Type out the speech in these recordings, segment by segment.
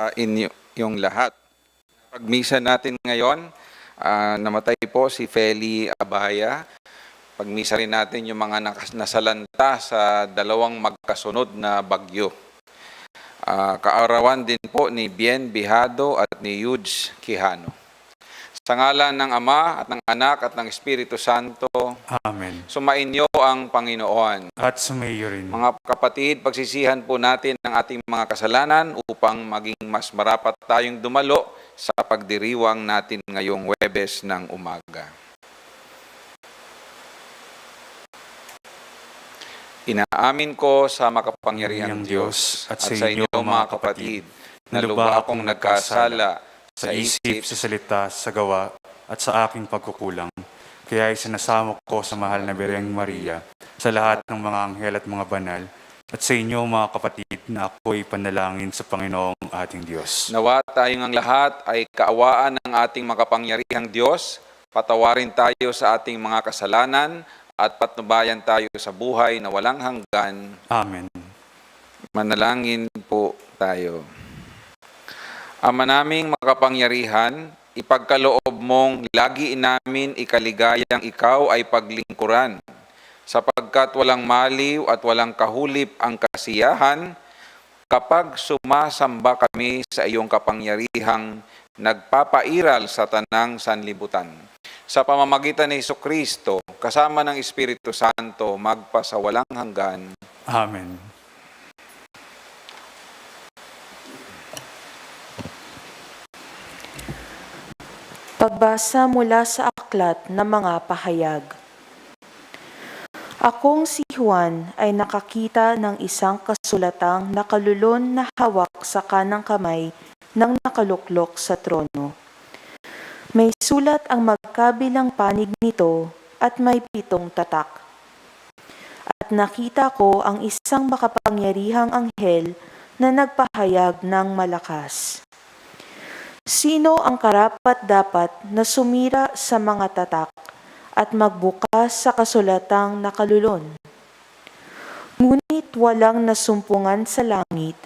uh, inyo, yung lahat. Pagmisa natin ngayon, ah, namatay po si Feli Abaya. Pagmisa rin natin yung mga nasalanta sa dalawang magkasunod na bagyo. Ah, kaarawan din po ni Bien Bihado at ni Yudes Quijano. Sa ngalan ng Ama at ng Anak at ng Espiritu Santo, Amen. sumainyo ang Panginoon. At sumayo rin. Mga kapatid, pagsisihan po natin ang ating mga kasalanan upang maging mas marapat tayong dumalo sa pagdiriwang natin ngayong Webes ng umaga. Inaamin ko sa makapangyarihang Diyos at sa inyo mga kapatid na lubha akong nagkasala sa isip, sa salita, sa gawa, at sa aking pagkukulang. Kaya isinasamo ko sa mahal na Bireng Maria, sa lahat ng mga anghel at mga banal, at sa inyo mga kapatid na ako'y panalangin sa Panginoong ating Diyos. Nawa tayong ang lahat ay kaawaan ng ating makapangyarihang Diyos, patawarin tayo sa ating mga kasalanan, at patnubayan tayo sa buhay na walang hanggan. Amen. Manalangin po tayo. Ama naming makapangyarihan, ipagkaloob mong lagi namin ikaligayang ikaw ay paglingkuran, sapagkat walang maliw at walang kahulip ang kasiyahan kapag sumasamba kami sa iyong kapangyarihang nagpapairal sa tanang sanlibutan. Sa pamamagitan ni Hesus Kristo, kasama ng Espiritu Santo, magpasawalang hanggan. Amen. Pagbasa mula sa aklat ng mga pahayag. Akong si Juan ay nakakita ng isang kasulatang nakalulon na hawak sa kanang kamay ng nakaluklok sa trono. May sulat ang magkabilang panig nito at may pitong tatak. At nakita ko ang isang makapangyarihang anghel na nagpahayag ng malakas. Sino ang karapat dapat na sumira sa mga tatak at magbukas sa kasulatang nakalulon? Ngunit walang nasumpungan sa langit,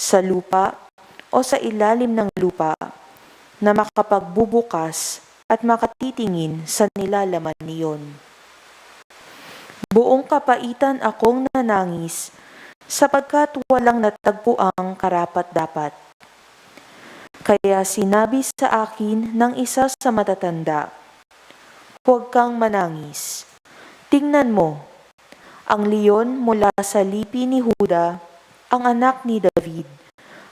sa lupa, o sa ilalim ng lupa na makapagbubukas at makatitingin sa nilalaman niyon. Buong kapaitan akong nanangis sapagkat walang natagpuang karapat dapat. Kaya sinabi sa akin ng isa sa matatanda, Huwag kang manangis. Tingnan mo, ang leon mula sa lipi ni Huda, ang anak ni David,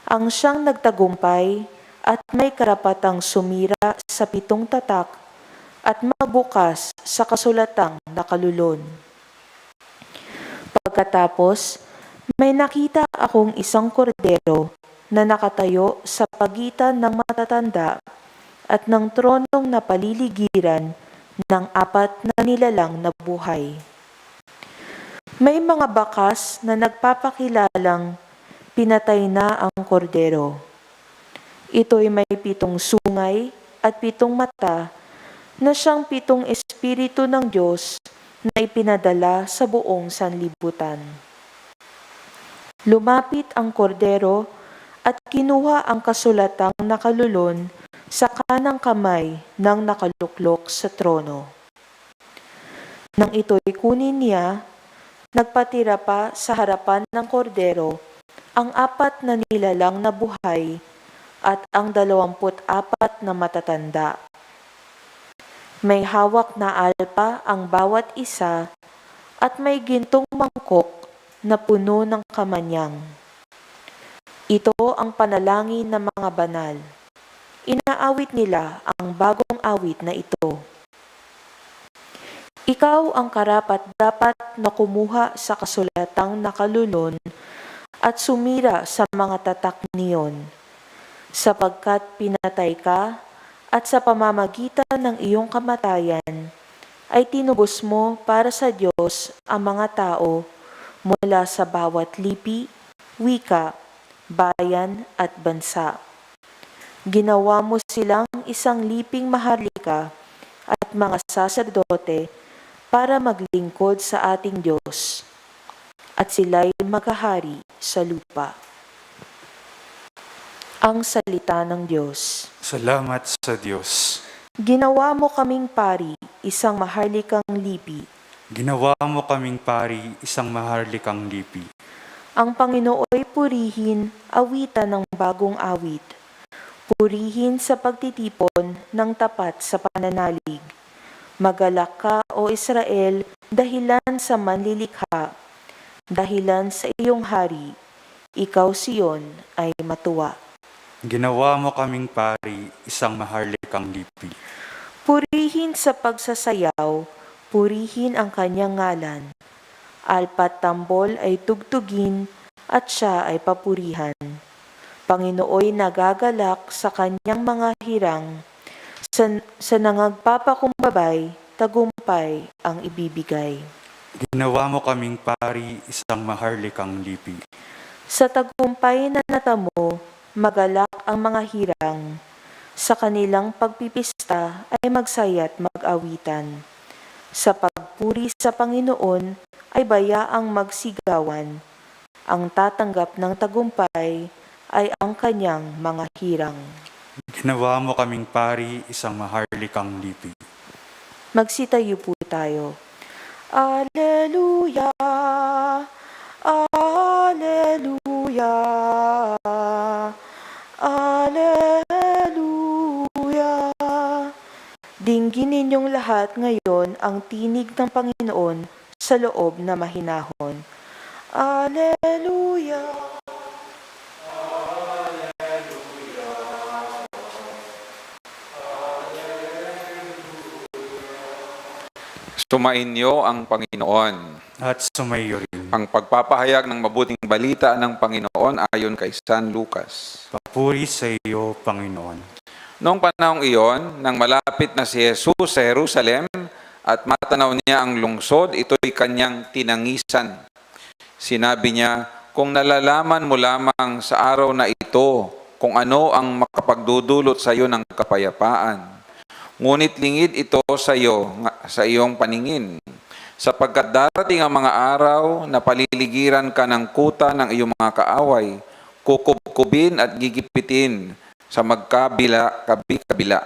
ang siyang nagtagumpay at may karapatang sumira sa pitong tatak at mabukas sa kasulatang nakalulon. Pagkatapos, may nakita akong isang kordero na nakatayo sa pagitan ng matatanda at ng tronong napaliligiran ng apat na nilalang na buhay. May mga bakas na nagpapakilalang pinatay na ang kordero. Ito'y may pitong sungay at pitong mata na siyang pitong espiritu ng Diyos na ipinadala sa buong sanlibutan. Lumapit ang kordero at kinuha ang kasulatang nakalulon sa kanang kamay ng nakaluklok sa trono. Nang ito'y kunin niya, nagpatira pa sa harapan ng kordero ang apat na nilalang na buhay at ang dalawamput apat na matatanda. May hawak na alpa ang bawat isa at may gintong mangkok na puno ng kamanyang. Ito ang panalangin ng mga banal. Inaawit nila ang bagong awit na ito. Ikaw ang karapat dapat na kumuha sa kasulatang nakalulon at sumira sa mga tatak niyon, sapagkat pinatay ka at sa pamamagitan ng iyong kamatayan ay tinubos mo para sa Diyos ang mga tao mula sa bawat lipi, wika, bayan at bansa. Ginawa mo silang isang liping maharlika at mga saserdote para maglingkod sa ating Diyos at sila'y maghahari sa lupa. Ang salita ng Diyos. Salamat sa Diyos. Ginawa mo kaming pari, isang maharlikang lipi. Ginawa mo kaming pari isang maharlikang lipi. Ang Panginooy purihin, awitan ng bagong awit. Purihin sa pagtitipon ng tapat sa pananalig. Magalak ka, O Israel, dahilan sa manlilikha. Dahilan sa iyong hari, ikaw Siyon ay matuwa. Ginawa mo kaming pari isang maharlikang lipi. Purihin sa pagsasayaw, purihin ang kanyang ngalan. Alpat tambol ay tugtugin at siya ay papurihan. Panginooy nagagalak sa kanyang mga hirang, sa, sa nangagpapakumbabay, tagumpay ang ibibigay. Ginawa mo kaming pari isang maharlikang lipi. Sa tagumpay na natamo, magalak ang mga hirang. Sa kanilang pagpipista ay magsaya't mag-awitan. Sa pagpuri sa Panginoon ay bayaang magsigawan. Ang tatanggap ng tagumpay ay ang kanyang mga hirang. Ginawa mo kaming pari, isang maharlikang lipi. Magsitayo po tayo. Alleluia, Alleluia, Alleluia. Dinggin ninyong lahat ngayon ang tinig ng Panginoon sa loob na mahinahon. Alleluia. Sumainyo ang Panginoon. At sumayo rin. Ang pagpapahayag ng mabuting balita ng Panginoon ayon kay San Lucas. Papuri sa iyo, Panginoon. Noong panahong iyon, nang malapit na si Jesus sa Jerusalem at matanaw niya ang lungsod, ito'y kanyang tinangisan. Sinabi niya, kung nalalaman mo lamang sa araw na ito kung ano ang makapagdudulot sa iyo ng kapayapaan. Ngunit lingid ito sa iyo, sa iyong paningin, sapagkat darating ang mga araw na paliligiran ka ng kuta ng iyong mga kaaway, kukubkubin at gigipitin sa magkabila, kabi-kabila.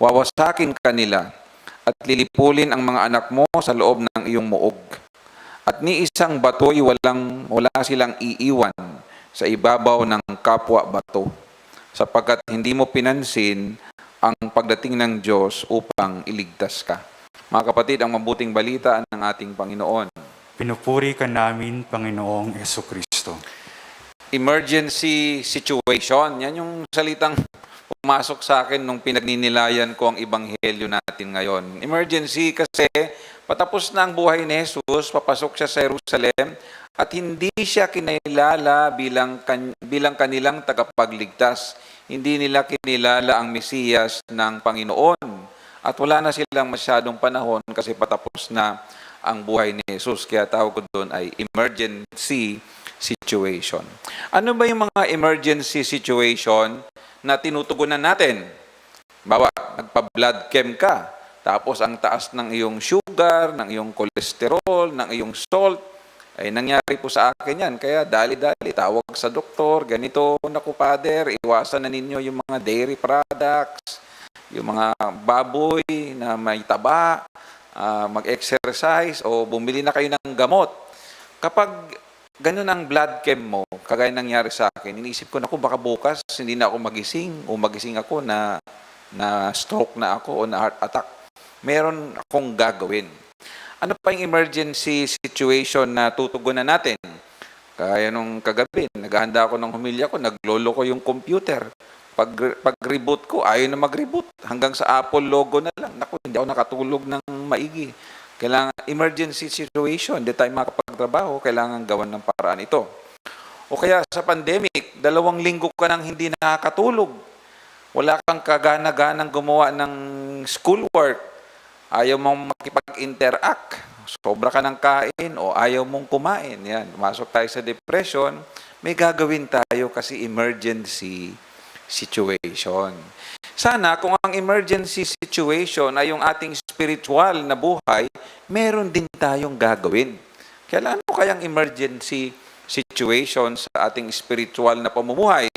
Wawasakin kanila at lilipulin ang mga anak mo sa loob ng iyong muog. At ni isang bato'y walang, wala silang iiwan sa ibabaw ng kapwa bato, sapagkat hindi mo pinansin ang pagdating ng Diyos upang iligtas ka. Mga kapatid, ang mabuting balita ng ating Panginoon. Pinupuri ka namin, Panginoong Yeso Kristo. emergency situation. Yan yung salitang pumasok sa akin nung pinagninilayan ko ang ibanghelyo natin ngayon. Emergency kasi patapos na ang buhay ni Jesus, papasok siya sa Jerusalem at hindi siya kinilala bilang, kan- bilang kanilang tagapagligtas. Hindi nila kinilala ang Mesiyas ng Panginoon. At wala na silang masyadong panahon kasi patapos na ang buhay ni Jesus. Kaya tawag ko doon ay emergency situation. Ano ba yung mga emergency situation na tinutugunan natin? Bawa, nagpa-blood chem ka, tapos ang taas ng iyong sugar, ng iyong cholesterol, ng iyong salt, ay nangyari po sa akin yan. Kaya dali-dali, tawag sa doktor, ganito, naku pader, iwasan na ninyo yung mga dairy products, yung mga baboy na may taba, ah, mag-exercise, o bumili na kayo ng gamot. Kapag ganun ang blood chem mo, kagaya nangyari sa akin, iniisip ko, naku, baka bukas hindi na ako magising o magising ako na, na stroke na ako o na heart attack. Meron akong gagawin. Ano pa yung emergency situation na tutugunan natin? Kaya nung kagabi, naghahanda ako ng humilya ko, naglolo ko yung computer. Pag, pag-reboot ko, ayaw na mag-reboot. Hanggang sa Apple logo na lang. Naku, hindi ako nakatulog ng maigi. Kailangan emergency situation, hindi tayo makapagtrabaho, kailangan gawan ng paraan ito. O kaya sa pandemic, dalawang linggo ka nang hindi nakakatulog. Wala kang kagana-ganang gumawa ng schoolwork. Ayaw mong makipag-interact. Sobra ka ng kain o ayaw mong kumain. Yan, masok tayo sa depression. May gagawin tayo kasi emergency situation. Sana kung ang emergency situation ay yung ating spiritual na buhay, meron din tayong gagawin. Kaya ano kayang emergency situation sa ating spiritual na pamumuhay?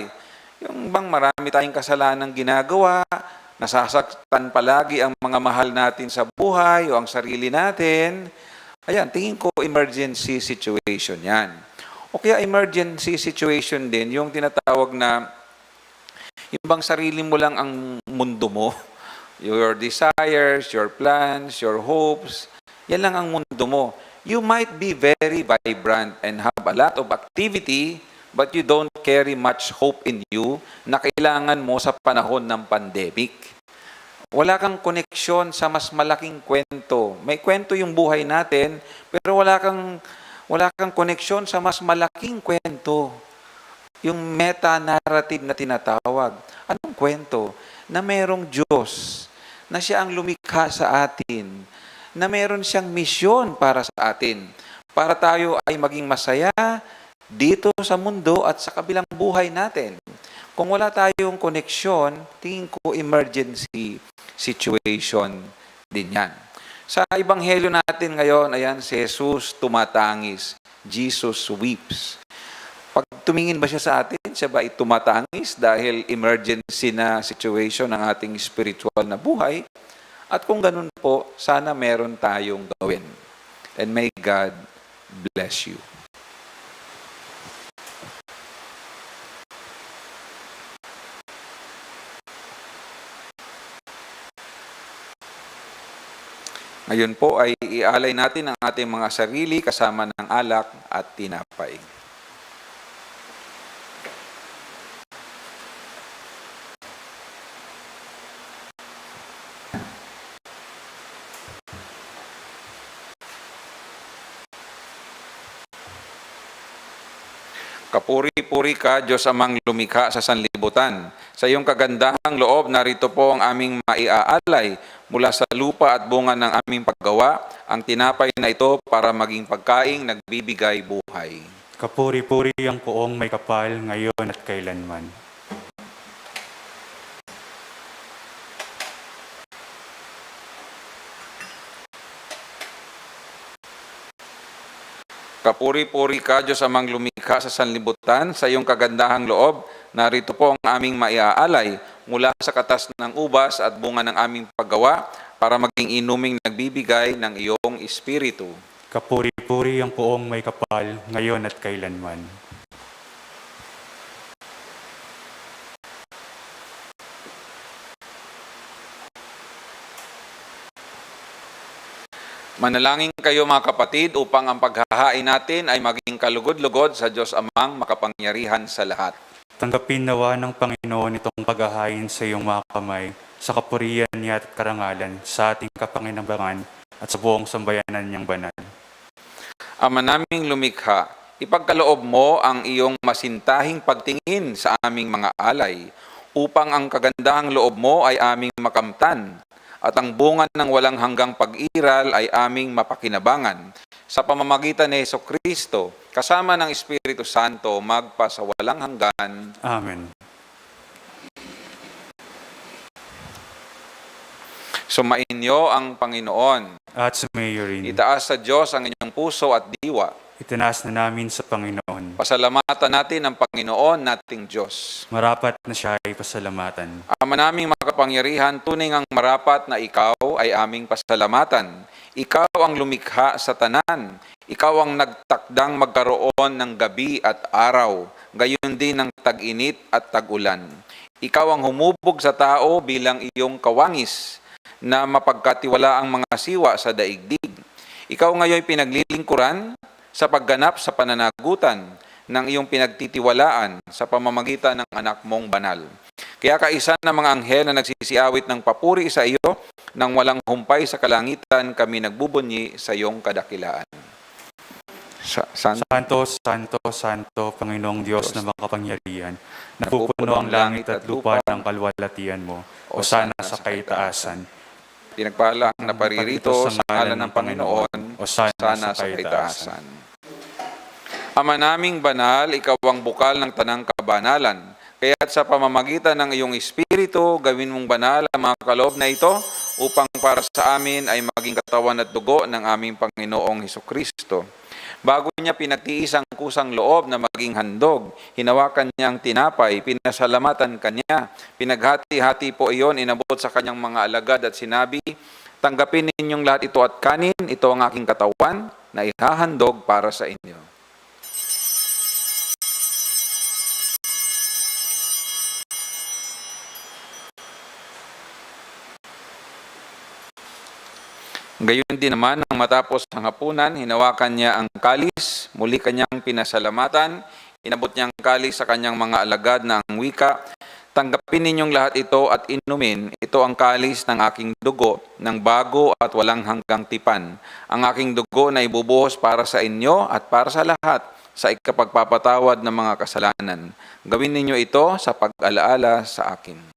Yung bang marami tayong kasalanan ginagawa, nasasaktan palagi ang mga mahal natin sa buhay o ang sarili natin. Ayan, tingin ko emergency situation yan. O kaya emergency situation din, yung tinatawag na yung bang sarili mo lang ang mundo mo, your desires, your plans, your hopes, yan lang ang mundo mo. You might be very vibrant and have a lot of activity, but you don't carry much hope in you na kailangan mo sa panahon ng pandemic. Wala kang koneksyon sa mas malaking kwento. May kwento yung buhay natin, pero wala kang wala kang koneksyon sa mas malaking kwento yung meta-narrative na tinatawag. Anong kwento? Na merong Diyos, na siya ang lumikha sa atin, na meron siyang misyon para sa atin, para tayo ay maging masaya dito sa mundo at sa kabilang buhay natin. Kung wala tayong koneksyon, tingin ko emergency situation din yan. Sa Ebanghelyo natin ngayon, ayan, si Jesus tumatangis. Jesus weeps. Pag tumingin ba siya sa atin, siya ba ay dahil emergency na situation ng ating spiritual na buhay? At kung ganun po, sana meron tayong gawin. And may God bless you. Ngayon po ay ialay natin ang ating mga sarili kasama ng alak at tinapay. Kapuri-puri ka, Diyos amang lumikha sa sanlibutan. Sa iyong kagandahang loob, narito po ang aming maiaalay mula sa lupa at bunga ng aming paggawa, ang tinapay na ito para maging pagkaing nagbibigay buhay. Kapuri-puri ang poong may kapal ngayon at kailanman. Kapuri-puri ka, Diyos amang lumikha sa sanlibutan, sa iyong kagandahang loob, narito po ang aming maiaalay mula sa katas ng ubas at bunga ng aming paggawa para maging inuming nagbibigay ng iyong espiritu. Kapuri-puri ang poong may kapal ngayon at kailanman. Manalangin kayo mga kapatid upang ang paghahain natin ay maging kalugod-lugod sa Diyos Amang makapangyarihan sa lahat. Tanggapin nawa ng Panginoon itong paghahain sa iyong mga kamay, sa kapurihan niya at karangalan, sa ating kapanginambangan at sa buong sambayanan niyang banal. Ama naming lumikha, ipagkaloob mo ang iyong masintahing pagtingin sa aming mga alay upang ang kagandahang loob mo ay aming makamtan at ang bunga ng walang hanggang pag-iral ay aming mapakinabangan sa pamamagitan ni Yeso Kristo kasama ng Espiritu Santo magpa sa walang hanggan. Amen. Sumainyo ang Panginoon. At sa mayorin, Itaas sa Diyos ang inyong puso at diwa. Itinaas na namin sa Panginoon. Pasalamatan natin ang Panginoon nating Diyos. Marapat na siya ay pasalamatan. Ama naming makapangyarihan, tunay ang marapat na ikaw ay aming pasalamatan. Ikaw ang lumikha sa tanan. Ikaw ang nagtakdang magkaroon ng gabi at araw, gayon din ng tag-init at tag-ulan. Ikaw ang humubog sa tao bilang iyong kawangis na mapagkatiwala ang mga siwa sa daigdig. Ikaw ngayon pinaglilingkuran sa pagganap sa pananagutan ng iyong pinagtitiwalaan sa pamamagitan ng anak mong banal. Kaya kaisa ng mga anghel na nagsisiawit ng papuri sa iyo, nang walang humpay sa kalangitan, kami nagbubunyi sa iyong kadakilaan. Sa, san, Santo, Santo, Santo, Panginoong Diyos na makapangyarihan, napupuno ang langit at lupa ng kalwalatian mo, o sana sa kaitaasan. Pinagpala ang naparirito sa ngalan ng Panginoon, o sana, sana sa kaitaasan. Ama naming banal, ikaw ang bukal ng tanang kabanalan. Kaya't sa pamamagitan ng iyong Espiritu, gawin mong banal ang mga kaloob na ito upang para sa amin ay maging katawan at dugo ng aming Panginoong Heso Kristo. Bago niya pinagtiis ang kusang loob na maging handog, hinawakan niya ang tinapay, pinasalamatan kanya, pinaghati-hati po iyon, inabot sa kanyang mga alagad at sinabi, Tanggapin ninyong lahat ito at kanin, ito ang aking katawan na ihahandog para sa inyo. Gayon din naman, matapos ang hapunan, hinawakan niya ang kalis, muli kanyang pinasalamatan, inabot niya ang kalis sa kanyang mga alagad na ang wika, Tanggapin ninyong lahat ito at inumin, ito ang kalis ng aking dugo, ng bago at walang hanggang tipan. Ang aking dugo na ibubuhos para sa inyo at para sa lahat sa ikapagpapatawad ng mga kasalanan. Gawin ninyo ito sa pag-alaala sa akin.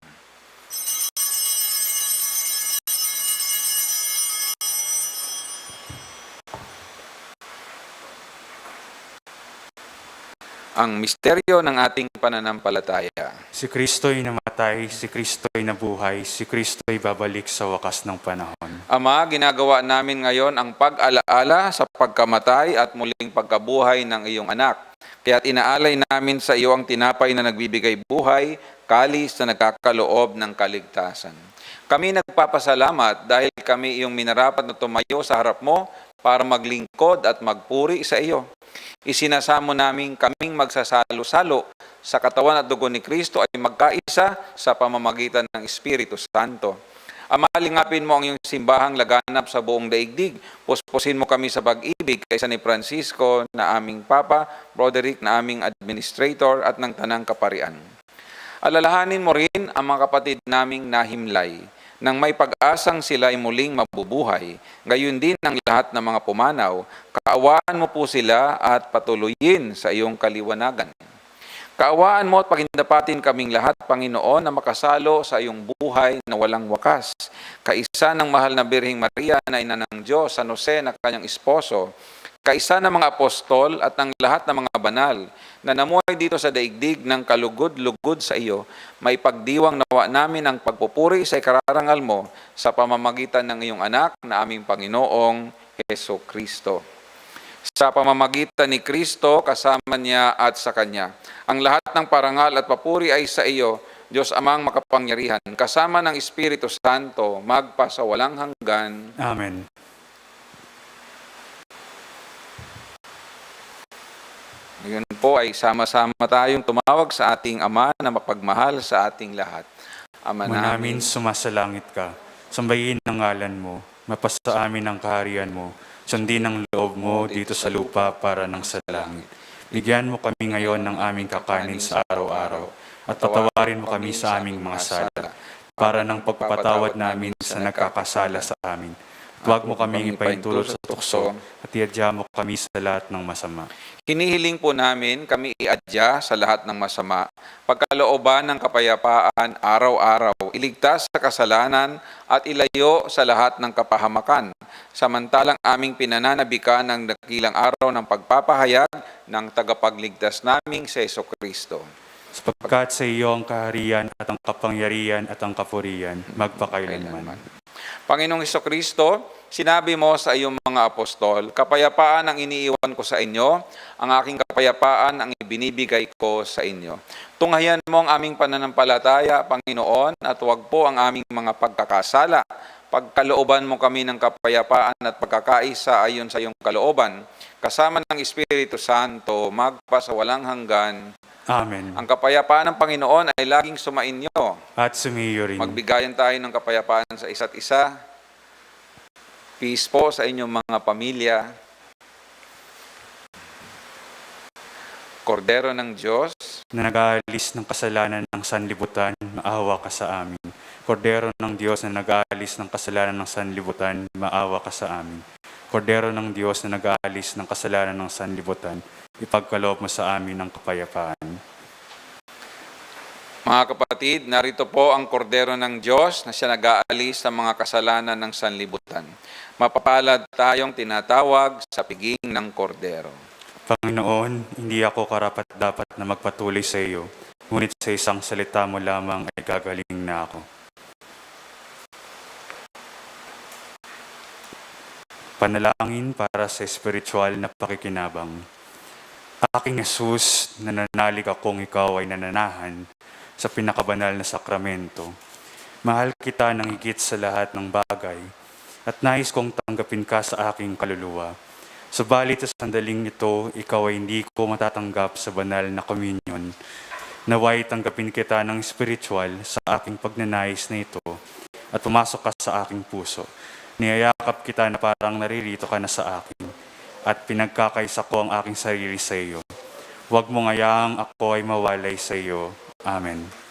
Ang misteryo ng ating pananampalataya. Si Kristo'y namatay, si Kristo'y nabuhay, si Kristo'y babalik sa wakas ng panahon. Ama, ginagawa namin ngayon ang pag-alaala sa pagkamatay at muling pagkabuhay ng iyong anak. Kaya't inaalay namin sa iyo ang tinapay na nagbibigay buhay, kalis na nagkakaloob ng kaligtasan. Kami nagpapasalamat dahil kami iyong minarapat na tumayo sa harap mo para maglingkod at magpuri sa iyo. Isinasamo namin kaming magsasalo-salo sa katawan at dugo ni Kristo ay magkaisa sa pamamagitan ng Espiritu Santo. Amalingapin mo ang iyong simbahang laganap sa buong daigdig. Puspusin mo kami sa pag-ibig kaysa ni Francisco na aming Papa, Broderick na aming Administrator at ng Tanang Kaparian. Alalahanin mo rin ang mga kapatid naming nahimlay nang may pag-asang sila ay muling mabubuhay. Gayon din ang lahat ng mga pumanaw. Kaawaan mo po sila at patuloyin sa iyong kaliwanagan. Kaawaan mo at pagindapatin kaming lahat, Panginoon, na makasalo sa iyong buhay na walang wakas. Kaisa ng mahal na Birhing Maria na ina ng Diyos, San Jose na kanyang esposo, kaisa ng mga apostol at ng lahat ng mga banal na namuhay dito sa daigdig ng kalugod-lugod sa iyo, may pagdiwang nawa namin ang pagpupuri sa ikararangal mo sa pamamagitan ng iyong anak na aming Panginoong Heso Kristo sa pamamagitan ni Kristo, kasama niya at sa Kanya. Ang lahat ng parangal at papuri ay sa iyo, Diyos amang makapangyarihan, kasama ng Espiritu Santo, magpa sa walang hanggan. Amen. Ngayon po ay sama-sama tayong tumawag sa ating Ama na mapagmahal sa ating lahat. Ama namin, namin sumasalangit ka, sambayin ang ngalan mo, mapasa amin ang kaharian mo, sundin ang loob mo dito sa lupa para ng sa langit. Bigyan mo kami ngayon ng aming kakanin sa araw-araw, at patawarin mo kami sa aming mga sala, para ng pagpapatawad namin sa nagkakasala sa amin. Huwag mo kaming ipaintulot sa tukso, at iadya mo kami sa lahat ng masama. hinihiling po namin kami iadya sa lahat ng masama, pagkalooban ng kapayapaan araw-araw, iligtas sa kasalanan at ilayo sa lahat ng kapahamakan, samantalang aming pinananabikan ng dakilang araw ng pagpapahayag ng tagapagligtas naming sa Yeso Kristo. Sapagkat sa iyo ang kaharian at ang kapangyarihan at ang kapurihan, magpakailanman. Panginoong Kristo, sinabi mo sa iyong mga apostol, kapayapaan ang iniiwan ko sa inyo, ang aking kapayapaan ang ibinibigay ko sa inyo. Tunghayan mo ang aming pananampalataya, Panginoon, at huwag po ang aming mga pagkakasala. Pagkalooban mo kami ng kapayapaan at pagkakaisa ayon sa iyong kalooban, kasama ng Espiritu Santo, magpa sa walang hanggan. Amen. Ang kapayapaan ng Panginoon ay laging sumainyo. At sumiyo rin. Magbigayan tayo ng kapayapaan sa isa't isa. Peace po sa inyong mga pamilya. Kordero ng Diyos, na nag-aalis ng kasalanan ng sanlibutan, maawa ka sa amin. Kordero ng Diyos na nag-aalis ng kasalanan ng sanlibutan, maawa ka sa amin. Kordero ng Diyos na nag-aalis ng kasalanan ng sanlibutan, ipagkaloob mo sa amin ang kapayapaan. mga kapatid, narito po ang kordero ng Diyos na siya nag-aalis sa mga kasalanan ng sanlibutan. Mapapalad tayong tinatawag sa piging ng kordero. Panginoon, hindi ako karapat dapat na magpatuloy sa iyo, ngunit sa isang salita mo lamang ay gagaling na ako. Panalangin para sa espiritual na pakikinabang. Aking Jesus, nananalig akong ikaw ay nananahan sa pinakabanal na sakramento. Mahal kita ng higit sa lahat ng bagay at nais kong tanggapin ka sa aking kaluluwa. Subalit sa sandaling ito, ikaw ay hindi ko matatanggap sa banal na communion. Naway tanggapin kita ng spiritual sa aking pagnanais na ito at pumasok ka sa aking puso. Niyayakap kita na parang naririto ka na sa akin at pinagkakaisa ko ang aking sarili sa iyo. Huwag mo ngayaang ako ay mawalay sa iyo. Amen.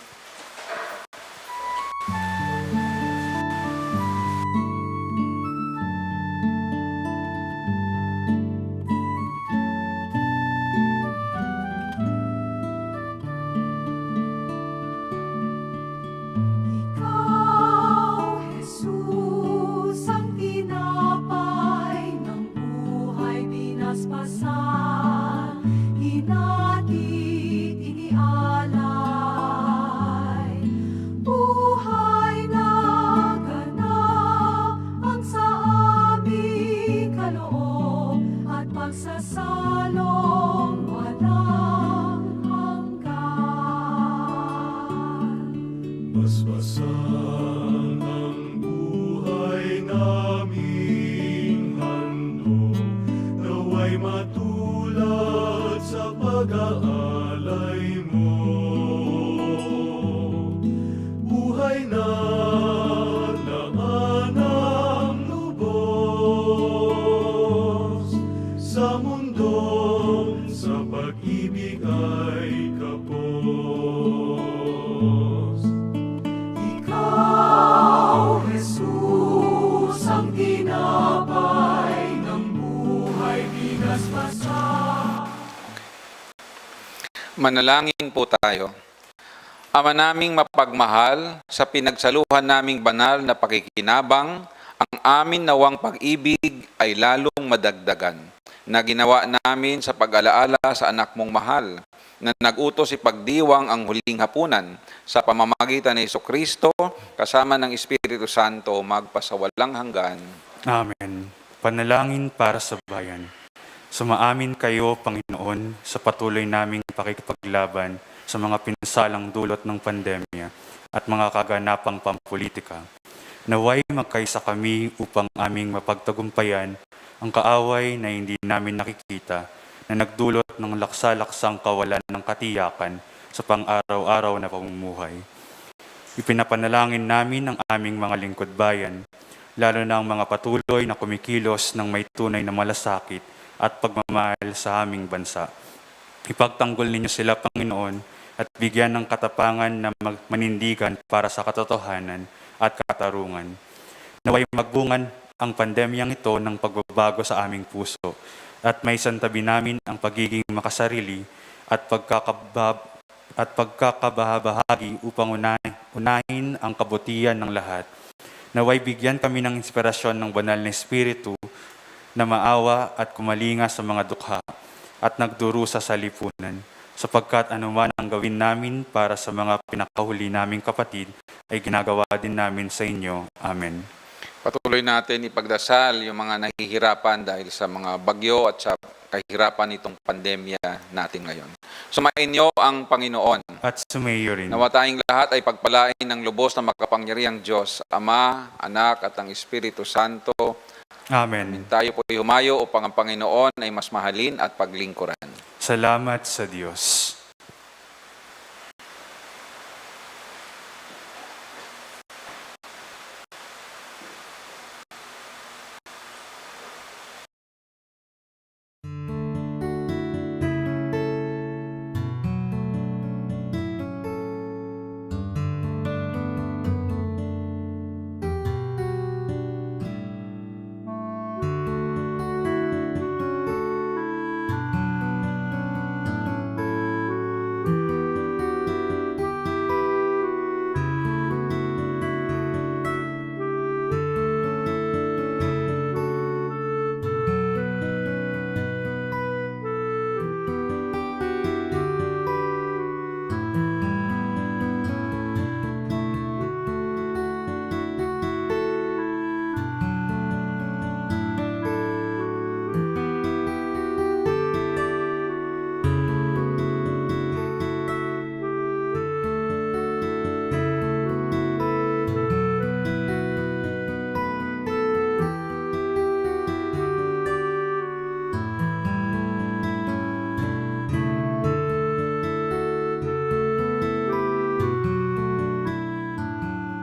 Manalangin po tayo. Ama naming mapagmahal, sa pinagsaluhan naming banal na pakikinabang, ang amin nawang pag-ibig ay lalong madagdagan na ginawa namin sa pag-alaala sa anak mong mahal na nag-utos ipagdiwang ang huling hapunan sa pamamagitan ni Iso Kristo kasama ng Espiritu Santo magpasawalang hanggan. Amen. Panalangin para sa bayan. Sumaamin kayo, Panginoon, sa patuloy naming pakikipaglaban sa mga pinsalang dulot ng pandemya at mga kaganapang pampolitika. Naway magkaisa kami upang aming mapagtagumpayan ang kaaway na hindi namin nakikita na nagdulot ng laksa-laksang kawalan ng katiyakan sa pang-araw-araw na pamumuhay. Ipinapanalangin namin ang aming mga lingkod bayan, lalo na ang mga patuloy na kumikilos ng may tunay na malasakit at pagmamahal sa aming bansa. Ipagtanggol ninyo sila, Panginoon, at bigyan ng katapangan na manindigan para sa katotohanan at katarungan. Naway magbungan ang pandemyang ito ng pagbabago sa aming puso at may santabi namin ang pagiging makasarili at pagkakabab at pagkakabahabahagi upang unahin, unahin ang kabutihan ng lahat. Naway bigyan kami ng inspirasyon ng banal na Espiritu na maawa at kumalinga sa mga dukha at nagdurusa sa lipunan, sapagkat anuman ang gawin namin para sa mga pinakahuli naming kapatid ay ginagawa din namin sa inyo. Amen. Patuloy natin ipagdasal yung mga nahihirapan dahil sa mga bagyo at sa kahirapan nitong pandemya natin ngayon. Sumain niyo ang Panginoon. At sumayo rin. Nawa tayong lahat ay pagpalain ng lubos na makapangyarihang Diyos, Ama, Anak at ang Espiritu Santo. Amen. Tayo po ay humayo upang ang Panginoon ay mas mahalin at paglingkuran. Salamat sa Diyos.